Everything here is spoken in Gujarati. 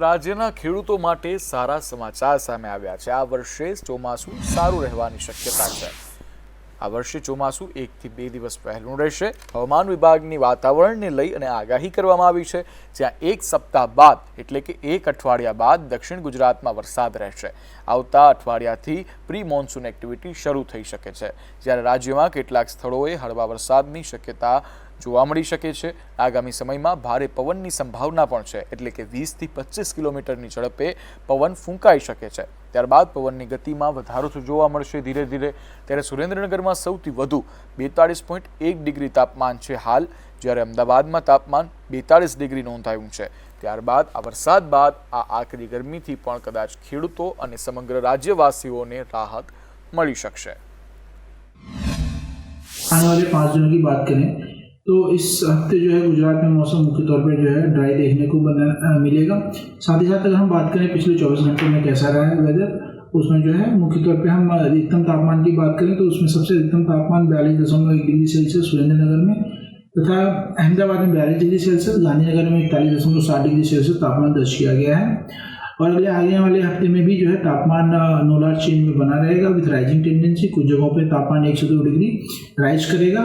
રાજ્યના ખેડૂતો માટે સારા સમાચાર સામે આવ્યા છે. આ વર્ષે ચોમાસું સારું રહેવાની શક્યતા છે. આ વર્ષે ચોમાસું એકથી બે દિવસ પહેલું રહેશે. હવામાન વિભાગની વાતાવરણને લઈ અને આગાહી કરવામાં આવી છે. જ્યાં એક સપ્તાહ બાદ, એટલે કે એક અઠવાડિયા બાદ, દક્ષિણ ગુજરાતમાં વરસાદ રહેશે. આવતા અઠવાડિયાથી પ્રી મોન્સૂન એક્ટિવિટી શરૂ થઈ શકે છે. જ્યારે રાજ્યમાં કેટલાક સ્થળોએ હળવા વરસાદની શક્યતા જોવા મળી શકે છે આગામી સમયમાં ભારે પવનની સંભાવના પણ છે એટલે કે વીસથી પચીસ કિલોમીટરની ઝડપે પવન ફૂંકાઈ શકે છે ત્યારબાદ પવનની ગતિમાં વધારો તો જોવા મળશે ધીરે ધીરે ત્યારે સુરેન્દ્રનગરમાં સૌથી વધુ બેતાળીસ પોઈન્ટ એક ડિગ્રી તાપમાન છે હાલ જ્યારે અમદાવાદમાં તાપમાન બેતાળીસ ડિગ્રી નોંધાયું છે ત્યારબાદ આ વરસાદ બાદ આ આકરી ગરમીથી પણ કદાચ ખેડૂતો અને સમગ્ર રાજ્યવાસીઓને રાહત મળી શકશે आने वाले पाँच दिनों की बात करें तो इस हफ़्ते जो है गुजरात में मौसम मुख्य तौर पर जो है ड्राई देखने को बना मिलेगा। साथ ही साथ अगर हम बात करें पिछले चौबीस घंटों में कैसा रहा है वेदर उसमें जो है मुख्य तौर पे हम अधिकतम तापमान की बात करें तो उसमें सबसे अधिकतम तापमान बयालीस दशमलव एक डिग्री सेल्सियस सुरेंद्रनगर में तथा अहमदाबाद में बयालीस डिग्री सेल्सियस, गांधीनगर में इकतालीस दशमलव सात डिग्री सेल्सियस तापमान दर्ज किया गया है। और अगले आगे वाले हफ़्ते में भी जो है तापमान नोलार चेन में बना रहेगा विद राइजिंग टेंडेंसी कुछ जगहों पे तापमान एक से दो डिग्री राइज करेगा।